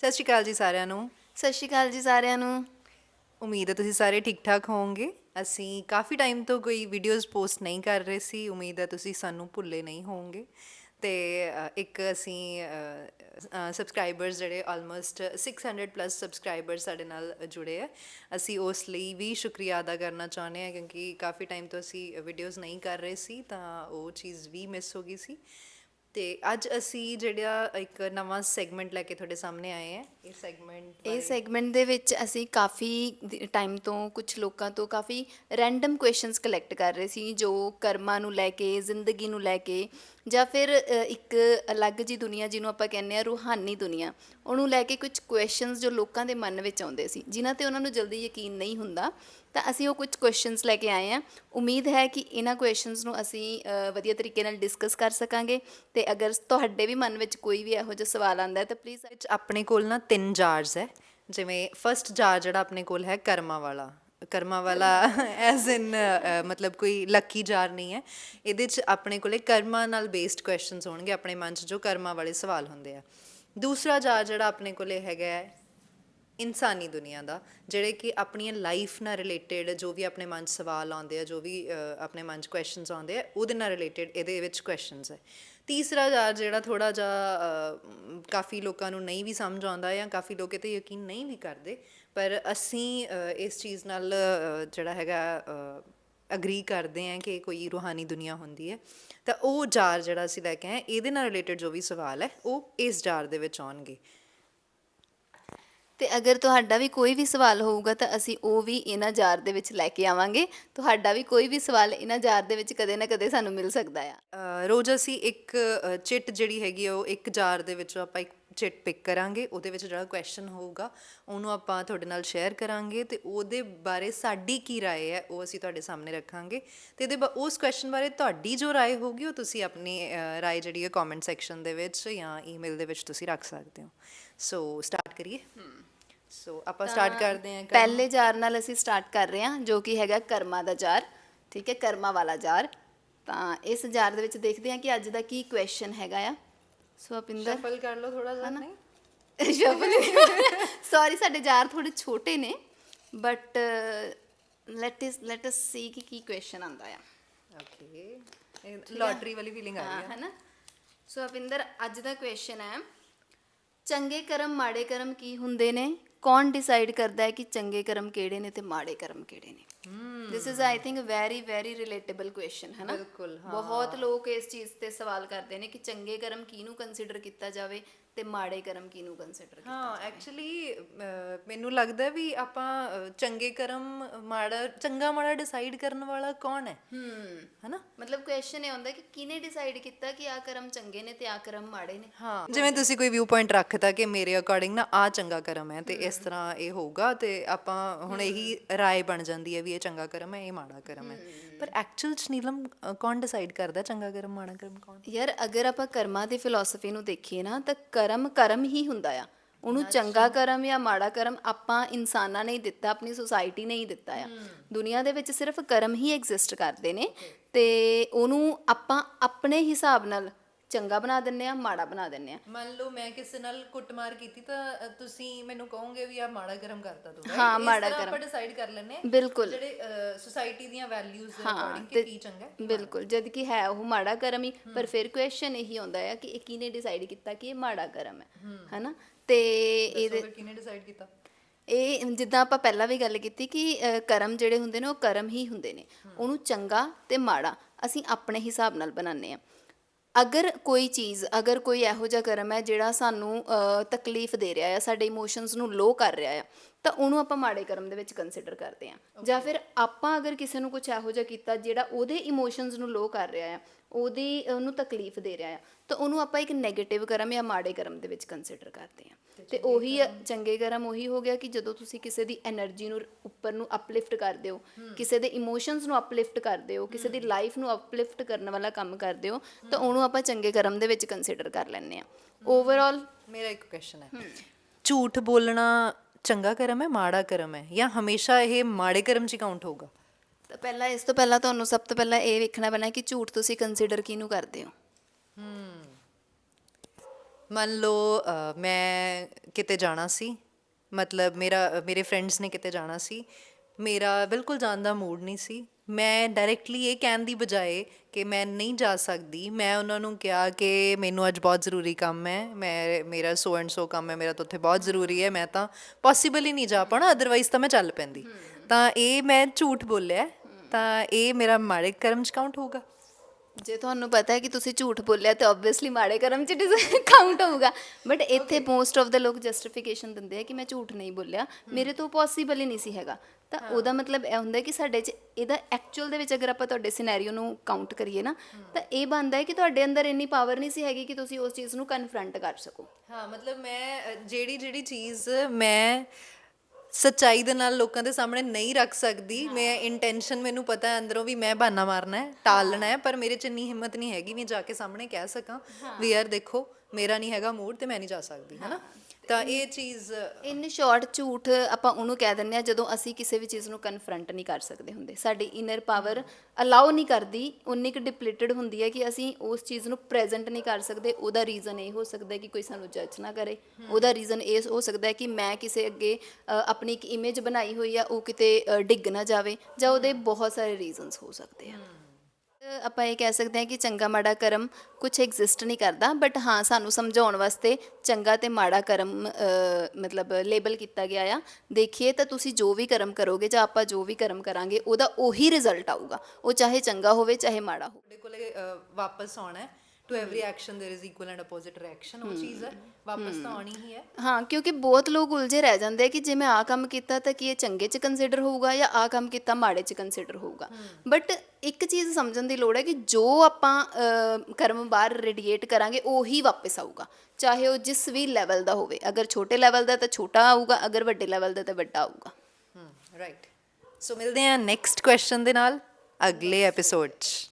ਸਤਿ ਸ਼੍ਰੀ ਅਕਾਲ ਜੀ ਸਾਰਿਆਂ ਨੂੰ। ਸਤਿ ਸ਼੍ਰੀ ਅਕਾਲ ਜੀ ਸਾਰਿਆਂ ਨੂੰ। ਉਮੀਦ ਹੈ ਤੁਸੀਂ ਸਾਰੇ ਠੀਕ ਠਾਕ ਹੋਵੋਗੇ। ਅਸੀਂ ਕਾਫੀ ਟਾਈਮ ਤੋਂ ਕੋਈ ਵੀਡੀਓਜ਼ ਪੋਸਟ ਨਹੀਂ ਕਰ ਰਹੇ ਸੀ। ਉਮੀਦ ਹੈ ਤੁਸੀਂ ਸਾਨੂੰ ਭੁੱਲੇ ਨਹੀਂ ਹੋਵੋਗੇ। ਤੇ ਅ, ਇੱਕ ਅਸੀਂ ਸਬਸਕ੍ਰਾਈਬਰਸ ਜਿਹੜੇ ਆਲਮੋਸਟ 600 ਪਲੱਸ ਸਬਸਕ੍ਰਾਈਬਰਸ ਸਾਡੇ ਨਾਲ ਜੁੜੇ ਆ ਅਸੀਂ ਉਸ ਲਈ ਵੀ ਸ਼ੁਕਰੀਆ ਅਦਾ ਕਰਨਾ ਚਾਹੁੰਦੇ ਹਾਂ ਕਿਉਂਕਿ ਕਾਫੀ ਟਾਈਮ ਤੋਂ ਅਸੀਂ ਵੀਡੀਓਜ਼ ਨਹੀਂ ਕਰ ਰਹੇ ਸੀ ਤਾਂ ਉਹ ਚੀਜ਼ ਵੀ ਮਿਸ ਹੋ ਗਈ ਸੀ। ਤੇ ਅੱਜ ਅਸੀਂ ਜਿਹੜਾ ਇੱਕ ਨਵਾਂ ਸੈਗਮੈਂਟ ਲੈ ਕੇ ਤੁਹਾਡੇ ਸਾਹਮਣੇ ਆਏ ਹਾਂ। ਇਹ ਸੈਗਮੈਂਟ ਇਹ ਸੈਗਮੈਂਟ ਦੇ ਵਿੱਚ ਅਸੀਂ ਕਾਫੀ ਟਾਈਮ ਤੋਂ ਕੁਝ ਲੋਕਾਂ ਤੋਂ ਕਾਫੀ ਰੈਂਡਮ ਕੁਐਸਚਨਸ ਕਲੈਕਟ ਕਰ ਰਹੇ ਸੀ ਜੋ ਕਰਮਾਂ ਨੂੰ ਲੈ ਕੇ ਜ਼ਿੰਦਗੀ ਨੂੰ ਲੈ ਕੇ ਜਾਂ ਫਿਰ ਇੱਕ ਅਲੱਗ ਜੀ ਦੁਨੀਆ ਜਿਹਨੂੰ ਆਪਾਂ ਕਹਿੰਦੇ ਆ ਰੂਹਾਨੀ ਦੁਨੀਆ। ਉਹਨੂੰ ਲੈ ਕੇ ਕੁਝ ਕੁਐਸਚਨਸ ਜੋ ਲੋਕਾਂ ਦੇ ਮਨ ਵਿੱਚ ਆਉਂਦੇ ਸੀ ਜਿਨ੍ਹਾਂ ਤੇ ਉਹਨਾਂ ਨੂੰ ਜਲਦੀ ਯਕੀਨ ਨਹੀਂ ਹੁੰਦਾ। ਤਾਂ ਅਸੀਂ ਉਹ ਕੁਝ ਕੁਐਸਚਨਸ ਲੈ ਕੇ ਆਏ ਹਾਂ। ਉਮੀਦ ਹੈ ਕਿ ਇਹਨਾਂ ਕੁਐਸਚਨਸ ਨੂੰ ਅਸੀਂ ਵਧੀਆ ਤਰੀਕੇ ਨਾਲ ਡਿਸਕਸ ਕਰ ਸਕਾਂਗੇ। ਤੇ ਅਗਰ ਤੁਹਾਡੇ ਵੀ ਮਨ ਵਿੱਚ ਕੋਈ ਵੀ ਇਹੋ ਜਿਹਾ ਸਵਾਲ ਆਉਂਦਾ ਹੈ, ਤਾਂ ਪਲੀਜ਼ ਵਿੱਚ ਆਪਣੇ ਕੋਲ ਨਾ ਤਿੰਨ ਜਾਰਸ ਹੈ। ਜਿਵੇਂ ਫਰਸਟ ਜਾਰ ਜਿਹੜਾ ਆਪਣੇ ਕੋਲ ਹੈ, ਕਰਮਾ ਵਾਲਾ। ਕਰਮਾ ਵਾਲਾ ਐਜ਼ ਇਨ ਮਤਲਬ ਕੋਈ ਲੱਕੀ ਜਾਰ ਨਹੀਂ ਹੈ। ਇਹਦੇ ਚ ਆਪਣੇ ਕੋਲੇ ਕਰਮਾ ਨਾਲ ਬੇਸਡ ਕੁਐਸਚਨਸ ਹੋਣਗੇ ਆਪਣੇ ਮਨ ਚ ਜੋ ਕਰਮਾ ਵਾਲੇ ਸਵਾਲ ਹੁੰਦੇ ਆ। ਦੂਸਰਾ ਜਾਰ ਜਿਹੜਾ ਆਪਣੇ ਕੋਲੇ ਹੈਗਾ ਇਨਸਾਨੀ ਦੁਨੀਆ ਦਾ, ਜਿਹੜੇ ਕਿ ਆਪਣੀਆਂ ਲਾਈਫ ਨਾਲ ਰਿਲੇਟਡ ਜੋ ਵੀ ਆਪਣੇ ਮਨ 'ਚ ਸਵਾਲ ਆਉਂਦੇ ਆ, ਜੋ ਵੀ ਆਪਣੇ ਮਨ 'ਚ ਕੁਐਸਚਨਸ ਆਉਂਦੇ ਆ, ਉਹਦੇ ਨਾਲ ਰਿਲੇਟਡ ਇਹਦੇ ਵਿੱਚ ਕੁਐਸਚਨਸ ਹੈ ਤੀਸਰਾ ਜਾਰ ਜਿਹੜਾ ਥੋੜਾ ਜਿਹਾ ਕਾਫੀ ਲੋਕਾਂ ਨੂੰ ਨਹੀਂ ਵੀ ਸਮਝ ਆਉਂਦਾ ਜਾਂ ਕਾਫੀ ਲੋਕ ਇਹ ਤੇ ਯਕੀਨ ਨਹੀਂ ਵੀ ਕਰਦੇ, ਪਰ ਅਸੀਂ ਇਸ ਚੀਜ਼ ਨਾਲ ਜਿਹੜਾ ਹੈਗਾ ਅਗਰੀ ਕਰਦੇ ਹਾਂ ਕਿ ਕੋਈ ਰੂਹਾਨੀ ਦੁਨੀਆ ਹੁੰਦੀ ਹੈ, ਤਾਂ ਉਹ ਜਾਰ ਜਿਹੜਾ ਅਸੀਂ ਲੈ ਕੇ ਆਏ ਇਹਦੇ ਨਾਲ ਰਿਲੇਟਡ ਜੋ ਵੀ ਸਵਾਲ ਹੈ, ਉਹ ਇਸ ਜਾਰ ਦੇ ਵਿੱਚ ਆਉਣਗੇ। ਤੇ ਅਗਰ ਤੁਹਾਡਾ ਵੀ ਕੋਈ ਵੀ ਸਵਾਲ ਹੋਊਗਾ ਤਾਂ ਅਸੀਂ ਉਹ ਵੀ ਇਹਨਾਂ ਜਾਰ ਦੇ ਵਿੱਚ ਲੈ ਕੇ ਆਵਾਂਗੇ। ਤੁਹਾਡਾ ਵੀ ਕੋਈ ਵੀ ਸਵਾਲ ਇਹਨਾਂ ਜਾਰ ਦੇ ਵਿੱਚ ਕਦੇ ਨਾ ਕਦੇ ਸਾਨੂੰ ਮਿਲ ਸਕਦਾ ਆ। ਰੋਜ਼ ਅਸੀਂ ਇੱਕ ਚਿੱਟ ਜਿਹੜੀ ਹੈਗੀ ਆ, ਉਹ ਇੱਕ ਜਾਰ ਦੇ ਵਿੱਚੋਂ ਆਪਾਂ ਇੱਕ ਚਿੱਟ ਪਿਕ ਕਰਾਂਗੇ ਉਹਦੇ ਵਿੱਚ ਜਿਹੜਾ ਕੁਐਸਚਨ ਹੋਊਗਾ ਉਹਨੂੰ ਆਪਾਂ ਤੁਹਾਡੇ ਨਾਲ ਸ਼ੇਅਰ ਕਰਾਂਗੇ ਤੇ ਉਹਦੇ ਬਾਰੇ ਸਾਡੀ ਕੀ رائے ਹੈ ਉਹ ਅਸੀਂ ਤੁਹਾਡੇ ਸਾਹਮਣੇ ਰੱਖਾਂਗੇ ਤੇ ਇਹਦੇ ਬਾ- ਉਸ ਕੁਐਸਚਨ ਬਾਰੇ ਤੁਹਾਡੀ ਜੋ رائے ਹੋਊਗੀ ਉਹ ਤੁਸੀਂ ਆਪਣੀ ਅ, رائے ਜਿਹੜੀ ਹੈ ਕਮੈਂਟ ਸੈਕਸ਼ਨ ਦੇ ਵਿੱਚ ਜਾਂ ਈਮੇਲ ਦੇ ਵਿੱਚ ਤੁਸੀਂ ਰੱਖ ਸਕਦੇ ਹੋ ਸੋ ਸਟਾਰਟ ਕਰੀਏ ਸੋ ਆਪਾਂ ਸਟਾਰਟ ਕਰਦੇ ਹਾਂ ਕਰਮ- ਪਹਿਲੇ ਜਾਰ ਨਾਲ ਅਸੀਂ ਸਟਾਰਟ ਕਰ ਰਹੇ ਹਾਂ ਜੋ ਕਿ ਹੈਗਾ ਕਰਮਾ ਦਾ ਜਾਰ ਠੀਕ ਹੈ ਕਰਮਾ ਵਾਲਾ ਜਾਰ ਤਾਂ ਇਸ ਜਾਰ ਦੇ ਵਿੱਚ ਦੇਖਦੇ ਹਾਂ ਕਿ ਅੱਜ ਦਾ ਕੀ ਕੁਐਸਚਨ ਹੈਗਾ ਆ ਸੋ ਅਪਿੰਦਰ ਸ਼ਫਲ ਕਰ ਲਓ ਥੋੜਾ ਜਿਹਾ ਨਹੀਂ? ਸੌਰੀ ਸਾਡੇ ਜਾਰ ਥੋੜੇ ਛੋਟੇ ਨੇ but let is let us see ਕਿ ਕੀ ਕੁਐਸਚਨ ਆਂਦਾ ਆ। ਓਕੇ ਲਾਟਰੀ ਵਾਲੀ ਫੀਲਿੰਗ ਆ ਰਹੀ ਹਾਂ ਹੈ ਹੈ ਨਾ ਸੋ ਅਪਿੰਦਰ ਅੱਜ ਦਾ ਕੁਐਸਚਨ ਹੈ ਚੰਗੇ ਕਰਮ ਮਾੜੇ ਕਰਮ ਕੀ ਹੁੰਦੇ ਨੇ? ਕੌਣ ਡਿਸਾਈਡ ਕਰਦਾ ਹੈ ਕਿ ਚੰਗੇ ਕਰਮ ਕਿਹੜੇ ਨੇ ਤੇ ਮਾੜੇ ਕਰਮ ਕਿਹੜੇ ਨੇ? This is I think very very relatable question ਹੈ ਨਾ ਬਿਲਕੁਲ, ਬਹੁਤ ਲੋਕ ਇਸ ਚੀਜ਼ ਤੇ ਸਵਾਲ ਕਰਦੇ ਨੇ ਕਿ ਚੰਗੇ ਕਰਮ ਕਿਹਨੂੰ ਕੰਸੀਡਰ ਕੀਤਾ ਜਾਵੇ ਤੇ ਮਾੜੇ ਕਰਮ ਕਿਹਨੂੰ ਕੰਸੀਡਰ ਹਾਂ ਐਕਚੁਅਲੀ ਮੈਨੂੰ ਲੱਗਦਾ ਹੈ ਵੀ ਆਪਾਂ ਚੰਗੇ ਕਰਮ ਮਾੜਾ ਚੰਗਾ ਮਾੜਾ ਡਿਸਾਈਡ ਕਰਨ ਵਾਲਾ ਕੌਣ ਹੈ? ਹਮ ਹੈਨਾ? ਮਤਲਬ ਕੁਐਸਚਨ ਇਹ ਹੁੰਦਾ ਕਿ ਕਿਹਨੇ ਡਿਸਾਈਡ ਕੀਤਾ ਕਿ ਆ ਕਰਮ ਚੰਗੇ ਨੇ ਤੇ ਆ ਕਰਮ ਮਾੜੇ ਨੇ? ਹਾਂ ਜਿਵੇਂ ਤੁਸੀਂ ਕੋਈ ਵਿਊ ਪੁਆਇੰਟ ਰੱਖਤਾ ਕਿ ਮੇਰੇ ਅਕੋਰਡਿੰਗ ਨਾ ਆ ਚੰਗਾ ਕਰਮ ਹੈ ਤੇ ਇਸ ਤਰ੍ਹਾਂ ਇਹ ਹੋਊਗਾ ਤੇ ਆਪਾਂ ਹੁਣ ਇਹੀ ਰਾਏ ਬਣ ਜਾਂਦੀ ਹੈ ਵੀ ਇਹ ਚੰਗਾ ਕਰਮ ਹੈ ਇਹ ਮਾੜਾ ਕਰਮ ਹੈ। ਪਰ ਐਕਚੁਅਲ ਚ ਨੀਲਮ ਕੌਣ ਡਿਸਾਈਡ ਕਰਦਾ ਚੰਗਾ ਕਰਮ ਮਾੜਾ ਕਰਮ ਕੌਣ? ਯਾਰ ਅਗਰ ਆਪਾਂ ਕਰਮਾਂ ਦੀ ਫਿਲਾਸਫੀ ਨੂੰ ਦੇਖੀਏ ਨਾ ਤਾਂ ਕਰਮ ਕਰਮ ਹੀ ਹੁੰਦਾ ਆ। ਉਹਨੂੰ ਚੰਗਾ ਕਰਮ ਜਾਂ ਮਾੜਾ ਕਰਮ ਆਪਾਂ ਇਨਸਾਨਾਂ ਨੇ ਹੀ ਦਿੱਤਾ ਆਪਣੀ ਸੁਸਾਇਟੀ ਨੇ ਹੀ ਦਿੱਤਾ ਆ। ਦੁਨੀਆ ਦੇ ਵਿੱਚ ਸਿਰਫ ਕਰਮ ਹੀ ਐਗਜ਼ਿਸਟ ਕਰਦੇ ਨੇ ਤੇ ਉਹਨੂੰ ਆਪਾਂ ਆਪਣੇ ਹਿਸਾਬ ਨਾਲ ਚੰਗਾ ਬਣਾ ਦਿੰਨੇ ਆ ਮਾੜਾ ਬਣਾ ਦਿੰਨੇ ਆ। ਮੰਨ ਲਓ ਮੈਂ ਕਿਸੇ ਨਾਲ ਕੁੱਟਮਾਰ ਕੀਤੀ ਤਾਂ ਅ, ਤੁਸੀਂ ਮੈਨੂੰ ਕਹੋਗੇ ਵੀ ਆ ਮਾੜਾ ਕਰਮ ਕਰਤਾ ਤੂੰ ਹਾਂ, ਇਸ ਮਾੜਾ ਤਰ੍ਹਾਂ ਕਰਮ। ਆਪਾਂ ਡਿਸਾਈਡ ਕਰ ਲੈਨੇ ਆ ਬਿਲਕੁਲ। ਜਿਹੜੇ ਸੋਸਾਇਟੀ ਦੀਆਂ ਵੈਲਿਊਜ਼ ਦੇ ਹਾਂ ਅਕੋਰਡਿੰਗ ਕਿ ਕੀ ਚੰਗਾ ਹੈ ਬਿਲਕੁਲ ਜਦ ਕਿ ਹੈ ਉਹ ਮਾੜਾ ਕਰਮ ਹੀ ਪਰ ਫਿਰ ਕੁਐਸਚਨ ਇਹੀ ਹੁੰਦਾ ਆ ਕਿ ਇਹ ਕਿਹਨੇ ਡਿਸਾਈਡ ਕੀਤਾ ਕਿ ਇਹ ਮਾੜਾ ਕਰਮ ਹੈ ਹੈਨਾ? ਤੇ ਇਹਦੇ ਫਿਰ ਕਿਹਨੇ ਡਿਸਾਈਡ ਕੀਤਾ? ਇਹ ਜਿੱਦਾਂ ਆਪਾਂ ਪਹਿਲਾਂ ਵੀ ਗੱਲ ਕੀਤੀ ਕਿ ਅ, ਕਰਮ ਜਿਹੜੇ ਹੁੰਦੇ ਨੇ ਉਹ ਕਰਮ ਹੀ ਹੁੰਦੇ ਨੇ। ਉਹਨੂੰ ਚੰਗਾ ਤੇ ਮਾੜਾ ਅਸੀਂ ਆਪਣੇ ਹਿਸਾਬ ਨਾਲ ਬਣਾਉਂਦੇ ਆ ਅਗਰ ਕੋਈ ਚੀਜ਼, ਅਗਰ ਕੋਈ ਇਹੋ ਜਿਹਾ ਕਰਮ ਹੈ ਜਿਹੜਾ ਸਾਨੂੰ ਤਕਲੀਫ ਦੇ ਰਿਹਾ ਆ ਸਾਡੇ ਇਮੋਸ਼ਨਸ ਨੂੰ ਲੋਅ ਕਰ ਰਿਹਾ ਆ ਤਾਂ ਉਹਨੂੰ ਆਪਾਂ ਮਾੜੇ ਕਰਮ ਦੇ ਵਿੱਚ ਕੰਸੀਡਰ ਕਰਦੇ ਆ ਜਾਂ ਫਿਰ ਆਪਾਂ ਅਗਰ ਕਿਸੇ ਨੂੰ ਕੁਝ ਇਹੋ ਜਿਹਾ ਕੀਤਾ ਜਿਹੜਾ ਉਹਦੇ ਇਮੋਸ਼ਨਸ ਨੂੰ ਲੋ ਕਰ ਰਿਹਾ ਆ ਉਹਦੀ ਉਹਨੂੰ ਤਕਲੀਫ ਦੇ ਰਿਹਾ ਆ ਤਾਂ ਉਹਨੂੰ ਆਪਾਂ ਇੱਕ 네ਗੇਟਿਵ ਕਰਮ ਜਾਂ ਮਾੜੇ ਕਰਮ ਦੇ ਵਿੱਚ ਕੰਸੀਡਰ ਕਰਦੇ ਆ ਤੇ ਉਹੀ ਚੰਗੇ ਕਰਮ ਉਹੀ ਹੋ ਗਿਆ ਕਿ ਜਦੋਂ ਤੁਸੀਂ ਕਿਸੇ ਦੀ એનર્ਜੀ ਨੂੰ ਉੱਪਰ ਨੂੰ ਅਪਲਿਫਟ ਕਰਦੇ ਹੋ ਕਿਸੇ ਦੇ ਇਮੋਸ਼ਨਸ ਨੂੰ ਅਪਲਿਫਟ ਕਰਦੇ ਹੋ ਕਿਸੇ ਦੀ ਲਾਈਫ ਨੂੰ ਅਪਲਿਫਟ ਕਰਨ ਵਾਲਾ ਕੰਮ ਕਰਦੇ ਹੋ ਤਾਂ ਉਹਨੂੰ ਆਪਾਂ ਚੰਗੇ ਕਰਮ ਦੇ ਵਿੱਚ ਕੰਸੀਡਰ ਕਰ ਲੈਂਦੇ ਆ ਓਵਰਆਲ ਮੇਰਾ ਇੱਕ ਕੁਐਸਚਨ ਹੈ। ਝੂਠ ਬੋਲਣਾ ਚੰਗਾ ਕਰਮ ਹੈ ਮਾੜਾ ਕਰਮ ਹੈ ਜਾਂ ਹਮੇਸ਼ਾ ਇਹ ਮਾੜੇ ਕਰਮ ਚ ਕਾਊਂਟ ਹੋਊਗਾ? ਤਾਂ ਪਹਿਲਾਂ ਇਸ ਤੋਂ ਪਹਿਲਾਂ ਤੁਹਾਨੂੰ ਸਭ ਤੋਂ ਪਹਿਲਾਂ ਇਹ ਵੇਖਣਾ ਪੈਣਾ ਕਿ ਝੂਠ ਤੁਸੀਂ ਕੰਸੀਡਰ ਕਿਹਨੂੰ ਕਰਦੇ ਹੋ? ਮੰਨ ਲਓ ਮੈਂ ਕਿਤੇ ਜਾਣਾ ਸੀ ਮਤਲਬ ਮੇਰਾ ਮੇਰੇ ਫਰੈਂਡਸ ਨੇ ਕਿਤੇ ਜਾਣਾ ਸੀ ਮੇਰਾ ਬਿਲਕੁਲ ਜਾਣ ਦਾ ਮੂਡ ਨਹੀਂ ਸੀ। ਮੈਂ ਡਾਇਰੈਕਟਲੀ ਇਹ ਕਹਿਣ ਦੀ ਬਜਾਏ ਕਿ ਮੈਂ ਨਹੀਂ ਜਾ ਸਕਦੀ। ਮੈਂ ਉਹਨਾਂ ਨੂੰ ਕਿਹਾ ਕਿ ਮੈਨੂੰ ਅੱਜ ਬਹੁਤ ਜ਼ਰੂਰੀ ਕੰਮ ਹੈ। ਮੈਂ ਮੇਰਾ ਸੋ ਐਂਡ ਸੋ ਕੰਮ ਹੈ ਮੇਰਾ ਤਾਂ ਉੱਥੇ ਬਹੁਤ ਜ਼ਰੂਰੀ ਹੈ। ਮੈਂ ਤਾਂ ਪੋਸੀਬਲ ਹੀ ਨਹੀਂ ਜਾ ਪਾਣਾ ਅਦਰਵਾਈਜ਼ ਤਾਂ ਮੈਂ ਚੱਲ ਪੈਂਦੀ। ਤਾਂ ਇਹ ਮੈਂ ਝੂਠ ਬੋਲਿਆ। ਤਾਂ ਇਹ ਮੇਰਾ ਮਾੜੇ ਕਰਮ ਚ ਕਾਊਂਟ ਹੋਊਗਾ। ਜੇ ਤੁਹਾਨੂੰ ਪਤਾ ਹੈ ਕਿ ਤੁਸੀਂ ਝੂਠ ਬੋਲਿਆ ਤੇ ਆਬਵੀਅਸਲੀ ਮਾੜੇ ਕਰਮ ਚ ਕਾਊਂਟ ਹੋਊਗਾ। ਬਟ ਇੱਥੇ ਮੋਸਟ ਆਫ ਦਾ ਲੋਕ ਜਸਟੀਫਿਕੇਸ਼ਨ ਦਿੰਦੇ ਆ ਕਿ ਮੈਂ ਝੂਠ ਨਹੀਂ ਬੋਲਿਆ। ਮੇਰੇ ਤੋਂ ਪੋਸੀਬਲ ਹੀ ਨਹੀਂ ਸੀ ਹੈਗਾ। ਤਾਂ ਉਹਦਾ ਮਤਲਬ ਇਹ ਹੁੰਦਾ ਕਿ ਸਾਡੇ ਚ ਇਹਦਾ ਐਕਚੁਅਲ ਦੇ ਵਿੱਚ ਅਗਰ ਆਪਾਂ ਤੁਹਾਡੇ ਸਿਨੈਰੀਓ ਨੂੰ ਕਾਊਂਟ ਕਰੀਏ ਨਾ ਤਾਂ ਇਹ ਬਣਦਾ ਹੈ ਕਿ ਤੁਹਾਡੇ ਅੰਦਰ ਇੰਨੀ ਪਾਵਰ ਨਹੀਂ ਸੀ ਹੈਗੀ ਕਿ ਤੁਸੀਂ ਉਸ ਚੀਜ਼ ਨੂੰ ਕਨਫਰੰਟ ਕਰ ਸਕੋ। ਹਾਂ ਮਤਲਬ ਮੈਂ ਜਿਹੜੀ ਜਿਹੜੀ ਚੀਜ਼ ਮੈਂ ਸੱਚਾਈ ਦੇ ਨਾਲ ਲੋਕਾਂ ਦੇ ਸਾਹਮਣੇ ਨਹੀਂ ਰੱਖ ਸਕਦੀ। ਮੈਂ ਇੰਟੈਂਸ਼ਨ ਮੈਨੂੰ ਪਤਾ ਹੈ ਅੰਦਰੋਂ ਵੀ ਮੈਂ ਬਹਾਨਾ ਮਾਰਨਾ ਹੈ ਟਾਲਣਾ ਹੈ ਪਰ ਮੇਰੇ ਚ ਇੰਨੀ ਹਿੰਮਤ ਨਹੀਂ ਹੈਗੀ ਵੀ ਜਾ ਕੇ ਸਾਹਮਣੇ ਕਹਿ ਸਕਾਂ ਵੀ ਯਾਰ ਦੇਖੋ ਮੇਰਾ ਨਹੀਂ ਹੈਗਾ ਮੂਡ ਤੇ ਮੈਂ ਨਹੀਂ ਜਾ ਸਕਦੀ ਹੈਨਾ? ਤਾਂ ਇਹ ਚੀਜ਼ ਇਨ ਸ਼ਾਰਟ ਝੂਠ ਆਪਾਂ ਉਹਨੂੰ ਕਹਿ ਦਿੰਦੇ ਆ ਜਦੋਂ ਅਸੀਂ ਕਿਸੇ ਵੀ ਚੀਜ਼ ਨੂੰ ਕਨਫਰੰਟ ਨਹੀਂ ਕਰ ਸਕਦੇ ਹੁੰਦੇ। ਸਾਡੀ ਇਨਰ ਪਾਵਰ ਅਲਾਉ ਨਹੀਂ ਕਰਦੀ ਉਨੀ ਕੁ ਡਿਪਲੀਟਡ ਹੁੰਦੀ ਹੈ ਕਿ ਅਸੀਂ ਉਸ ਚੀਜ਼ ਨੂੰ ਪ੍ਰੈਜ਼ੈਂਟ ਨਹੀਂ ਕਰ ਸਕਦੇ। ਉਹਦਾ ਰੀਜ਼ਨ ਇਹ ਹੋ ਸਕਦਾ ਹੈ ਕਿ ਕੋਈ ਸਾਨੂੰ ਜੱਜ ਨਾ ਕਰੇ। ਉਹਦਾ ਰੀਜ਼ਨ ਇਹ ਹੋ ਸਕਦਾ ਹੈ ਕਿ ਮੈਂ ਕਿਸੇ ਅੱਗੇ ਆਪਣੀ ਇੱਕ ਇਮੇਜ ਬਣਾਈ ਹੋਈ ਆ, ਉਹ ਕਿਤੇ ਡਿੱਗ ਨਾ ਜਾਵੇ ਜਾਂ ਉਹਦੇ ਬਹੁਤ ਸਾਰੇ ਰੀਜ਼ਨਸ ਹੋ ਸਕਦੇ ਆ। ਆਪਾਂ ਇਹ ਕਹਿ ਸਕਦੇ ਹਾਂ ਕਿ ਚੰਗਾ ਮਾੜਾ ਕਰਮ ਕੁਝ ਐਗਜ਼ਿਸਟ ਨਹੀਂ ਕਰਦਾ ਬਟ ਹਾਂ ਸਾਨੂੰ ਸਮਝਾਉਣ ਵਾਸਤੇ ਚੰਗਾ ਤੇ ਮਾੜਾ ਕਰਮ ਅ, ਮਤਲਬ ਲੇਬਲ ਕੀਤਾ ਗਿਆ ਆ ਦੇਖੀਏ ਤਾਂ ਤੁਸੀਂ ਜੋ ਵੀ ਕਰਮ ਕਰੋਗੇ ਜਾਂ ਆਪਾਂ ਜੋ ਵੀ ਕਰਮ ਕਰਾਂਗੇ ਉਹਦਾ ਉਹੀ ਰਿਜ਼ਲਟ ਆਊਗਾ ਉਹ ਚਾਹੇ ਚੰਗਾ ਹੋਵੇ ਚਾਹੇ ਮਾੜਾ ਹੋਵੇ ਤੁਹਾਡੇ ਕੋਲੇ ਅ, ਵਾਪਸ ਆਉਣਾ ਹੈ to every action there is equal and opposite reaction ਉਹ ਚੀਜ਼ ਹੈ ਵਾਪਸ ਤਾਂ ਆਉਣੀ ਹੀ ਹੈ ਹਾਂ ਕਿਉਂਕਿ ਬਹੁਤ ਲੋਕ ਉਲਝੇ ਰਹਿ ਜਾਂਦੇ ਆ ਕਿ ਜੇ ਮੈਂ ਆ ਕੰਮ ਕੀਤਾ ਤਾਂ ਕੀ ਇਹ ਚੰਗੇ ਚ ਕੰਸੀਡਰ ਹੋਊਗਾ ਜਾਂ ਆ ਕੰਮ ਕੀਤਾ ਮਾੜੇ ਚ ਕੰਸੀਡਰ ਹੋਊਗਾ ਬਟ ਇੱਕ ਚੀਜ਼ ਸਮਝਣ ਦੀ ਲੋੜ ਹੈ ਕਿ ਜੋ ਆਪਾਂ ਕਰਮ ਬਾਹਰ ਰੇਡੀਏਟ ਕਰਾਂਗੇ, ਉਹੀ ਵਾਪਸ ਆਊਗਾ। ਚਾਹੇ ਉਹ ਜਿਸ ਵੀ ਲੈਵਲ ਦਾ ਹੋਵੇ। ਅਗਰ ਛੋਟੇ ਲੈਵਲ ਦਾ ਤਾਂ ਛੋਟਾ ਆਊਗਾ, ਅਗਰ ਵੱਡੇ ਲੈਵਲ ਦਾ ਤਾਂ ਵੱਡਾ ਆਊਗਾ। ਰਾਈਟ ਸੋ ਮਿਲਦੇ ਹਾਂ ਨੈਕਸਟ ਕੁਐਸਚਨ ਦੇ ਨਾਲ ਅਗਲੇ ਐਪੀਸੋਡ 'ਚ।